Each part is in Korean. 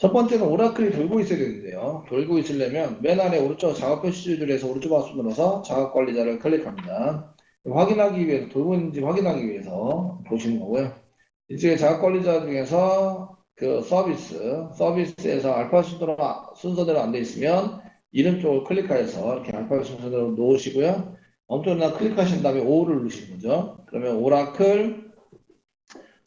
첫 번째는 오라클이 돌고 있어야 되는데요. 돌고 있으려면 맨 아래 오른쪽 작업 표시 줄에서 오른쪽 마우스 눌러서 작업 관리자를 클릭합니다. 확인하기 위해서 돌고 있는지 확인하기 위해서 보시는 거고요. 이쪽에 작업 관리자 중에서 그 서비스, 서비스에서 알파 순서대로, 순서대로 안 돼 있으면 이름 쪽을 클릭해서 이렇게 알파 순서대로 놓으시고요. 엄청나 클릭하신 다음에 O를 누르시는 거죠. 그러면 오라클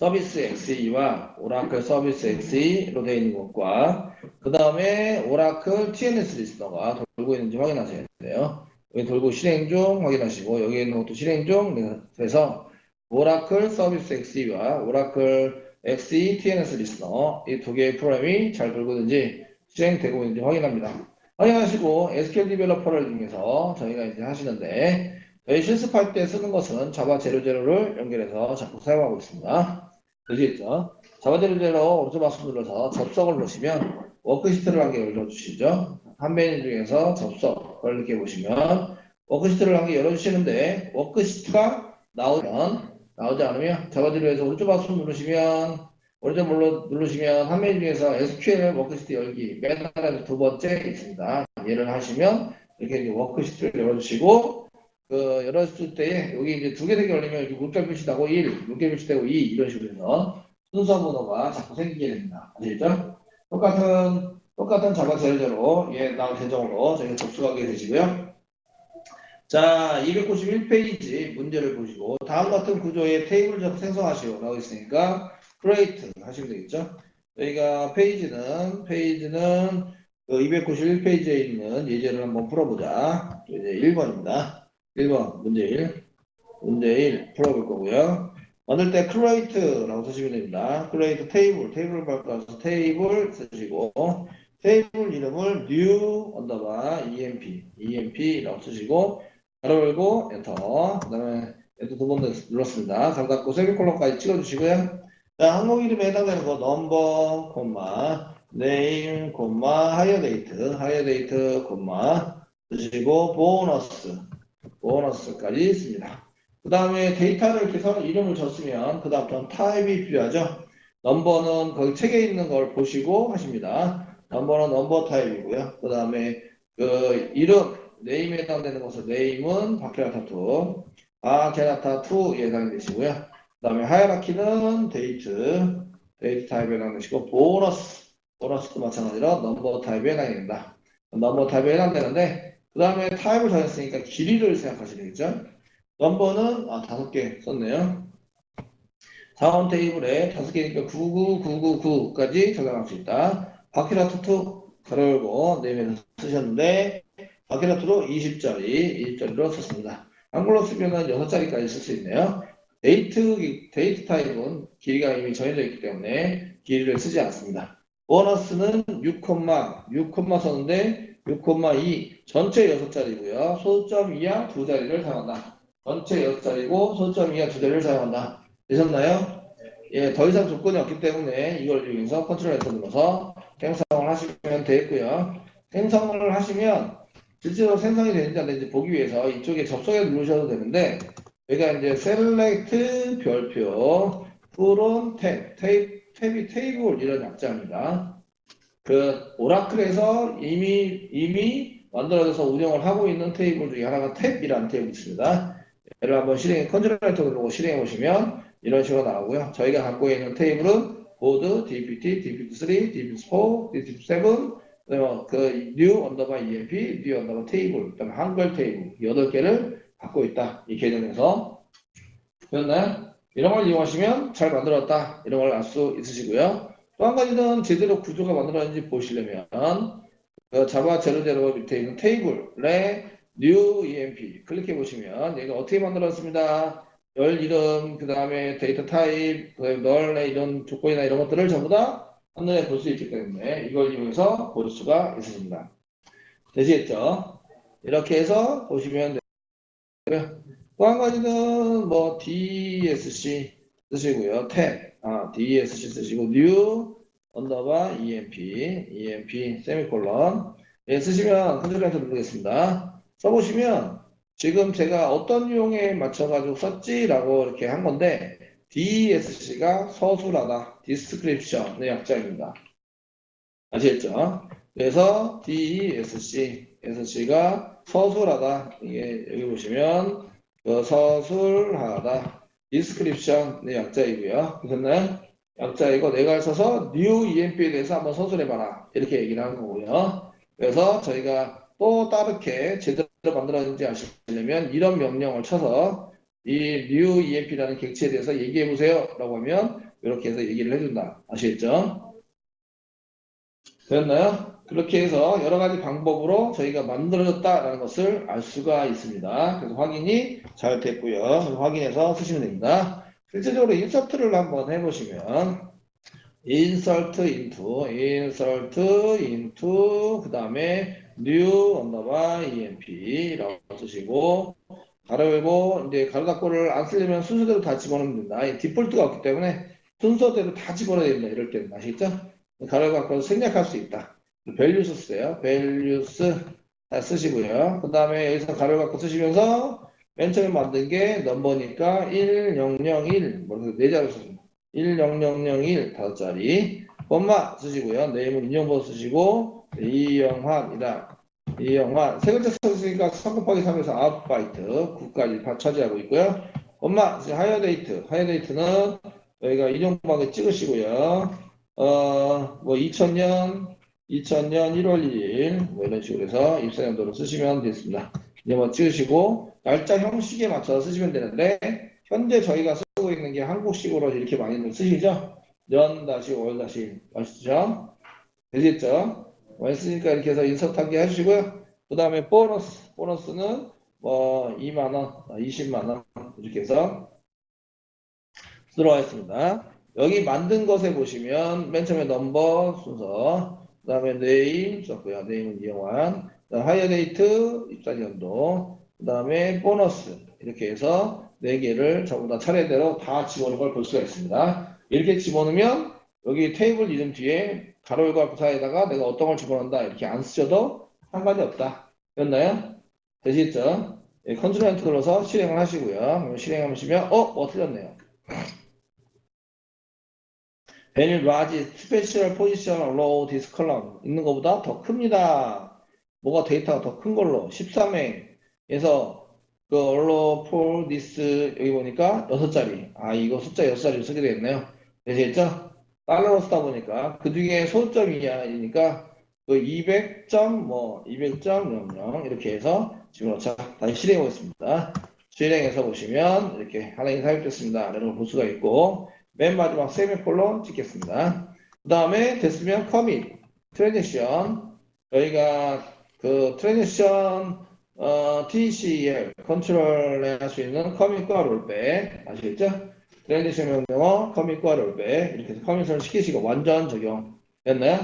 서비스 XE와 오라클 서비스 XE로 되어 있는 것과 그 다음에 오라클 TNS 리스너가 돌고 있는지 확인하셔야 돼요. 여기 돌고 실행 중 확인하시고 여기 있는 것도 실행 중 그래서 오라클 서비스 XE와 오라클 XE TNS 리스너 이 두 개의 프로그램이 잘 돌고 있는지 실행되고 있는지 확인합니다. 확인하시고 SQL 디벨로퍼를 이용해서 저희가 이제 하시는데 저희 실습할 때 쓰는 것은 자바 제로제로를 연결해서 자꾸 사용하고 있습니다. 되시겠죠? 자바 제로제로 오른쪽 마우스 눌러서 접속을 누르시면 워크시트를 한 개 열어주시죠. 한 메뉴 중에서 접속을 이렇게 보시면 워크시트를 한 개 열어주시는데 워크시트가 나오면 나오지 않으면 자바 제로에서 오른쪽 마우스 누르시면 오른쪽 눌러, 누르시면 한 메뉴 중에서 SQL 워크시트 열기 맨 아래 두 번째 있습니다. 얘를 하시면 이렇게 워크시트를 열어주시고 그 열었을 때 여기 이제 두개 되게 열리면 여기 물결 표시되고 1, 물결 표시되고 2 이런 식으로 해서 순서 번호가 자꾸 생기게 됩니다. 아시겠죠? 똑같은 똑같은 자바 제로제로 얘 나온 계정으로 저희가 접속하게 되시고요. 자, 291페이지 문제를 보시고 다음 같은 구조의 테이블 적 생성하시오 라고 있으니까 create 하시면 되겠죠. 저희가 페이지는 페이지는 그 291페이지에 있는 예제를 한번 풀어보자. 이제 1번입니다. 1번 문제 1 문제 1 풀어볼 거고요. 만들 때 create라고 쓰시면 됩니다. create 테이블 테이블을 바꿔서 테이블 쓰시고 테이블 이름을 new 언더바 emp emp라고 쓰시고 가로 열고 엔터 그 다음에 엔터 두 번 눌렀습니다. 잘 닫고 세미콜론까지 찍어주시고요. 자 항목 이름에 해당되는 거 넘버 콤마 네임 콤마 하이어 데이트 하이어 데이트 콤마 쓰시고 보너스 보너스까지 있습니다. 그 다음에 데이터를 이렇게 서로 이름을 줬으면 그 다음부터는 타입이 필요하죠. 넘버는 거기 책에 있는 걸 보시고 하십니다. 넘버는 넘버 타입이고요. 그 다음에 그 이름 네임에 해당되는 것은 네임은 바케라타2 아케라타2 예상이 되시고요. 그 다음에 하이라키는 데이트 데이트 타입에 해당되시고 보너스 보너스도 마찬가지로 넘버 타입에 해당이 됩니다. 넘버 타입에 해당되는데 그 다음에 타입을 정했으니까 길이를 생각하시면 되겠죠. 넘버는 아 다섯 개 썼네요. 자원 테이블에 다섯 개니까 99999까지 저장할 수 있다. 바퀴라투 가로 열고 네임에서 쓰셨는데 바퀴라 투로 20짜리 20짜리로 썼습니다. 한글로 쓰면은 6짜리까지 쓸 수 있네요. 데이트 데이트 타입은 길이가 이미 정해져 있기 때문에 길이를 쓰지 않습니다. 보너스는 6, 6, 썼는데 6,2 전체 6자리고요. 소점 이하 두 자리를 사용한다. 전체 6자리고 소점 이하 두 자리를 사용한다. 되셨나요? 예, 더 이상 조건이 없기 때문에 이걸 이용해서 컨트롤 엔터 눌러서 생성을 하시면 되겠고요. 생성을 하시면 실제로 생성이 되는지 안 되는지 보기 위해서 이쪽에 접속에 누르셔도 되는데 여기가 이제 셀렉트 별표 탭, 탭, 탭이 테이블 이런 약자입니다. 그 오라클에서 이미 이미 만들어져서 운영을 하고 있는 테이블 중에 하나가 탭이라는 테이블이 있습니다. 얘를 한번 실행 컨트롤 엔터 누르고 실행해 보시면 이런 식으로 나오고요. 저희가 갖고 있는 테이블은 보드, DPT, DPT3, DPT4, DPT7, 그다음에 그 new 언더바 EMP, new 언더바 테이블, 그다음에 한글 테이블 여덟 개를 갖고 있다. 이 개념에서 되었나요? 이런 걸 이용하시면 잘 만들었다. 이런 걸 알 수 있으시고요. 또 한 가지는 제대로 구조가 만들어졌는지 보시려면 그 자바 제로제로 밑에 있는 테이블에 new EMP 클릭해 보시면 얘가 어떻게 만들었습니다. 열 이름, 그 다음에 데이터 타입, 그 다음에 널의 이런 조건이나 이런 것들을 전부 다 한눈에 볼 수 있기 때문에 이걸 이용해서 볼 수가 있으십니다. 되시겠죠? 이렇게 해서 보시면 되고요. 또 한 가지는 뭐 DSC 쓰시고요. 탭, 아, DSC 쓰시고 new 언더바 EMP, EMP 세미콜론 예, 쓰시면 컨트롤 엔터 누르겠습니다. 써보시면 지금 제가 어떤 유형에 맞춰가지고 썼지라고 이렇게 한 건데 DSC가 서술하다, 디스크립션의 약자입니다. 아시겠죠? 그래서 DESC, SC가 서술하다. 이게 여기 보시면 그 서술하다. 디스크립션 네 약자이고요. 되셨나요? 약자이고 내가 써서 new EMP에 대해서 한번 서술해봐라. 이렇게 얘기를 하는 거고요. 그래서 저희가 또 다르게 제대로 만들어진지 아시려면 이런 명령을 쳐서 이 new EMP라는 객체에 대해서 얘기해 보세요. 라고 하면 이렇게 해서 얘기를 해준다. 아시겠죠? 되었나요? 그렇게 해서 여러 가지 방법으로 저희가 만들어졌다라는 것을 알 수가 있습니다. 그래서 확인이 잘 됐고요. 확인해서 쓰시면 됩니다. 실제적으로 인서트를 한번 해보시면 insert into, insert into, 그 다음에 new 언더바 emp라고 쓰시고 가로 열고 이제 가로 닫고를 안 쓰려면 순서대로 다 집어넣으면 된다. 이 디폴트가 없기 때문에 순서대로 다 집어넣어야 된다. 이럴 때는 아시겠죠? 가로 닫고 생략할 수 있다. Values 쓰세요. 다 쓰시고요. 그 다음에 여기서 가로 닫고 쓰시면서 맨 처음에 만든 게 넘버니까 1001 뭐네 자로 쓰시고 10001 다섯 자리 엄마 쓰시고요. 네임은 인용번호 쓰시고 네, 이영환이다. 이영환 세 글자 썼으니까 3 곱하기 3에서 9바이트 9까지 차지하고 있고요. 엄마 하이어 데이트 하이어 데이트는 여기가 인용방에 찍으시고요. 어뭐 2000년 2000년 1월 1일 뭐 이런 식으로 해서 입사연도로 쓰시면 되겠습니다. 이제 뭐 찍으시고 날짜 형식에 맞춰서 쓰시면 되는데 현재 저희가 쓰고 있는 게 한국식으로 이렇게 많이들 쓰시죠? 년 다시 월 다시 아시죠? 되겠죠? 왔으니까 이렇게 해서 인서트하게 하시고요. 그 다음에 보너스 보너스는 뭐 2만 원, 20만 원 이렇게 해서 들어와 있습니다. 여기 만든 것에 보시면 맨 처음에 넘버 순서, 그 다음에 네임 썼고요. 네임은 그다음 하이어데이트 입사지 연도, 그 다음에 보너스 이렇게 해서 네 개를 전부 다 차례대로 다 집어넣은 걸 볼 수가 있습니다. 이렇게 집어넣으면 여기 테이블 이름 뒤에 가로 열고 부사에다가 내가 어떤 걸 집어넣는다 이렇게 안 쓰셔도 상관이 없다. 됐나요? 되시겠죠? 예, 컨트롤 눌러서 실행을 하시고요. 실행하시면 어? 뭐 틀렸네요. 베닐 라지 스페셜 포지션 로우 디스 컬럼 있는 것보다 더 큽니다. 뭐가 데이터가 더 큰 걸로 13행에서 그 얼로 폴 디스 여기 보니까 6자리 아 이거 숫자 6자리를 쓰게 되겠네요. 되시겠죠? 달러로 쓰다 보니까 그 중에 소점이 이하니까 그 200점 뭐 200.00 이렇게 해서 지금 자 다시 실행해 보겠습니다. 실행해서 보시면 이렇게 하나가 삽입됐습니다. 이런 걸 볼 수가 있고 맨 마지막 세미콜론 찍겠습니다. 그 다음에 됐으면 커밋, 트랜지션 저희가 그 트랜지션 어, TCL 컨트롤에 할수 있는 커밋과 롤백 아시겠죠? 트랜지션 명령어 커밋과 롤백 이렇게 해서 커밋을 시키시고 완전 적용 됐나요?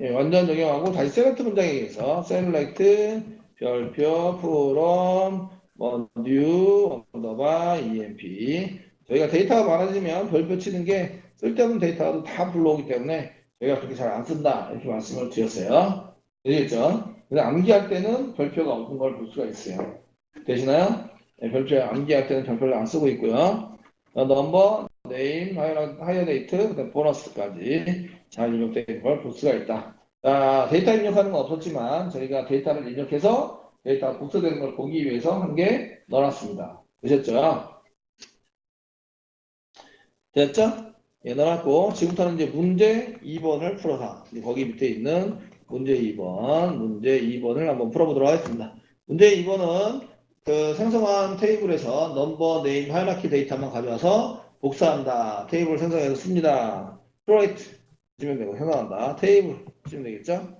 예, 완전 적용하고 다시 셀렉트 문장에 의해서 셀렉트 별표 프롬 뭐 new 언더바 emp 저희가 데이터가 많아지면 별표 치는 게 쓸데없는 데이터가 다 불러오기 때문에 저희가 그렇게 잘 안 쓴다 이렇게 말씀을 드렸어요. 되겠죠? 그래서 암기할 때는 별표가 없는 걸 볼 수가 있어요. 되시나요? 네, 별표 암기할 때는 별표를 안 쓰고 있고요. 어, 넘버, 네임, 하이어 데이트, 그다음 보너스까지 잘 입력된 걸 볼 수가 있다. 자, 데이터 입력하는 건 없었지만 저희가 데이터를 입력해서 데이터가 복사되는 걸 보기 위해서 한개 넣어놨습니다. 되셨죠? 됐죠? 예, 넣어놨고 지금부터는 이제 문제 2번을 풀어서 거기 밑에 있는 문제 2번, 문제 2번을 한번 풀어보도록 하겠습니다. 문제 2번은 그 생성한 테이블에서 넘버, 네임, 하이라키 데이터만 가져와서 복사한다. 테이블 생성해서 씁니다. 프로이트 쓰면 되고 생성한다. 테이블 쓰면 되겠죠?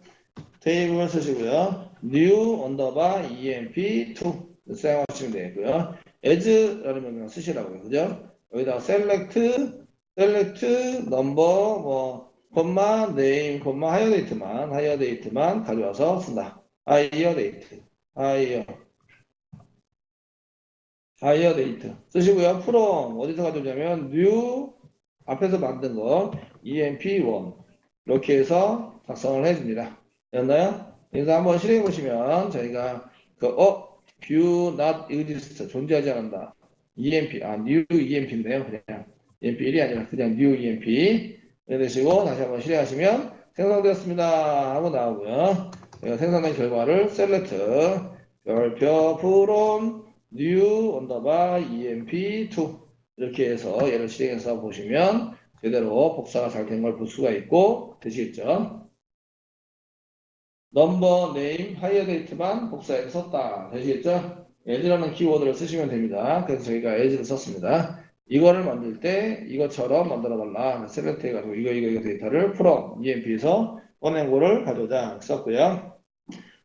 테이블 쓰시고요. new 언더바 emp2 사용하시면 되고요. as라는 명령 쓰시라고요. 그죠? 여기다가 select, select number, 뭐, 콤마, name, 콤마, higher date만, higher date만 가져와서 쓴다. higher date, higher, higher date 쓰시고요. from 어디서 가져오냐면 new 앞에서 만든 거 emp1 이렇게 해서 작성을 해줍니다. 됐나요? 그래서 한번 실행해 보시면 저희가 그 어, view not exist 존재하지 않는다. EMP, 아, new EMP인데요. 그냥 EMP 1이 아니라 그냥 new EMP. 이러시고 다시 한번 실행하시면 생성되었습니다 하고 나오고요. 예, 생성된 결과를 select 별표 from new 언더바 emp2 이렇게 해서 얘를 실행해서 보시면 제대로 복사가 잘 된 걸 볼 수가 있고 되시겠죠? 넘버, 네임, 하이어 데이트만 복사해서 썼다. 되시겠죠? As라는 키워드를 쓰시면 됩니다. 그래서 저희가 as를 썼습니다. 이거를 만들 때 이것처럼 만들어 달라. 셀렉트 해가지고 이거 이거 이거 데이터를 from emp에서 꺼낸 거를 가져오자 썼고요.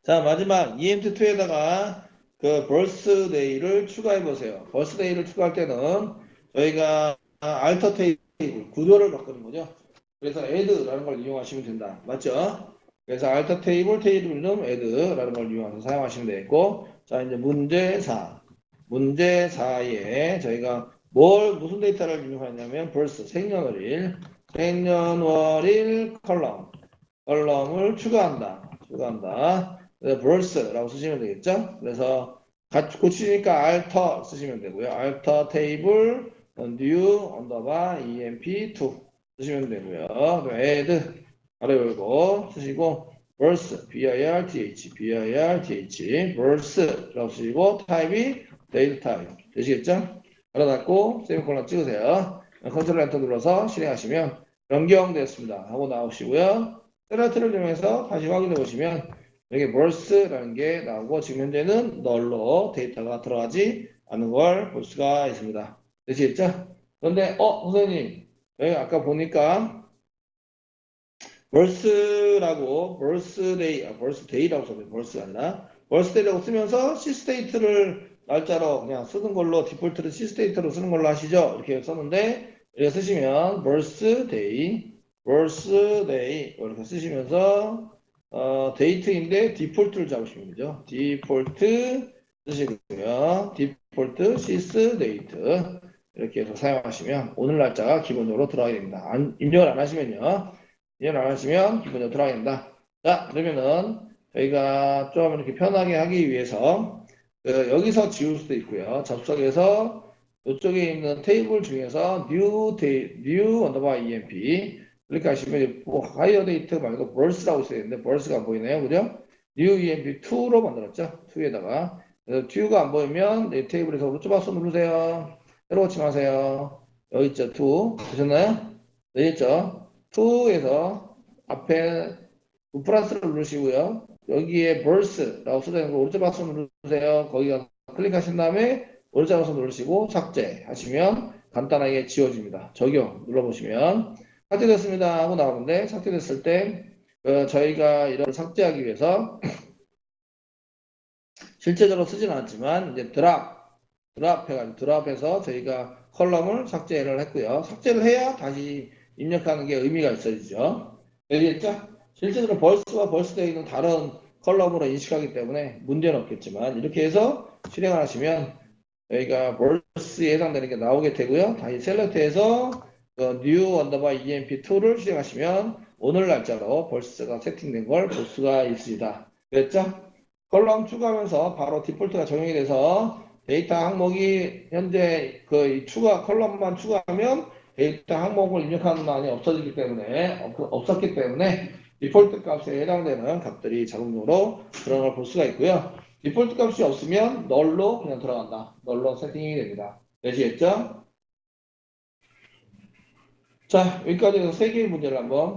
자 마지막 emt2에다가 그 birthday를 추가해 보세요. birthday를 추가할 때는 저희가 alter table 구조를 바꾸는 거죠. 그래서 add라는 걸 이용하시면 된다. 맞죠? 그래서 alter table table 이름 add라는 걸 이용해서 사용하시면 되겠고 자 이제 문제 4 문제 4에 저희가 뭘 무슨 데이터를 입력하냐면 벌써 생년월일 생년월일 컬럼. 컬럼을 추가한다. 추가한다. 그래서 벌스라고 쓰시면 되겠죠? 그래서 같이 고치니까 alter 쓰시면 되고요. alter table new 언더바 emp2 쓰시면 되고요. add 가로 열고 쓰시고 verse birth birth verse라고 쓰시고 타입이 date 타입 되시겠죠? 가로 닫고 세미콜론 찍으세요. 컨트롤 엔터 눌러서 실행하시면 변경되었습니다. 하고 나오시고요. 셀렉트를 이용해서 다시 확인해 보시면 여기 verse라는 게 나오고 지금 현재는 널로 데이터가 들어가지 않는 걸볼 수가 있습니다. 되시겠죠? 그런데 어 선생님 여기 아까 보니까 verse라고 birthday 아 birthday라고 썼네요. verse가 아니라 birthday라고 쓰면서 시스테이트를 날짜로 그냥 쓰는 걸로 디폴트를 시스테이트로 쓰는 걸로 하시죠. 이렇게 썼는데 이렇게 쓰시면 birthday, birthday 이렇게 쓰시면서 어, 데이트인데 디폴트를 잡으시면 되죠. 디폴트 쓰시고요. 디폴트 시스 데이트 이렇게 해서 사용하시면 오늘 날짜가 기본적으로 들어가게 됩니다. 안, 입력을 안 하시면요. 입력을 안 하시면 들어가게 됩니다. 자 그러면은 저희가 좀 이렇게 편하게 하기 위해서 그 여기서 지울 수도 있고요. 접속해서 이쪽에 있는 테이블 중에서 new new 언더바 emp 클릭하시면 뭐 하이어 데이트 말고 벌스라고 있어야 되는데 벌스가 안 보이네요. 그죠? new emp2로 만들었죠. 2에다가 그래서 2가 안 보이면 이 테이블에서 오른쪽 마우스 누르세요. 새로 고치 마세요. 여기 있죠. 2 보셨나요? 네 있죠. 2에서 앞에 플러스를 누르시고요. 여기에 verse라고 써져 있는 거 오른쪽 마우스 누르세요. 거기 가 클릭하신 다음에 오른쪽 마우스 누르시고 삭제 하시면 간단하게 지워집니다. 적용 눌러보시면 삭제됐습니다 하고 나오는데 삭제됐을 때 어, 저희가 이런 삭제하기 위해서 실제적으로 쓰지는 않지만 이제 드랍 드랍 해가지고 드랍해서 저희가 컬럼을 삭제를 했고요. 삭제를 해야 다시 입력하는 게 의미가 있어지죠. 알겠죠? 실제로 벌스와 벌스데이는 다른 컬럼으로 인식하기 때문에 문제는 없겠지만 이렇게 해서 실행을 하시면 여기가 벌스에 해당되는 게 나오게 되고요. 다시 셀렉트해서 그 new 언더바 emp2를 실행하시면 오늘 날짜로 벌스가 세팅된 걸 볼 수가 있습니다. 됐죠? 컬럼 추가하면서 바로 디폴트가 적용이 돼서 데이터 항목이 현재 그 추가 컬럼만 추가하면 데이터 항목을 입력하는 난이 없어지기 때문에 없, 없었기 때문에 디폴트 값에 해당되는 값들이 들어간 걸볼 수가 있고요. 디폴트 값이 없으면 널로 그냥 들어간다. 널로 세팅이 됩니다. 되시겠죠? 자, 여기까지 해서 세 개의 문제를 한번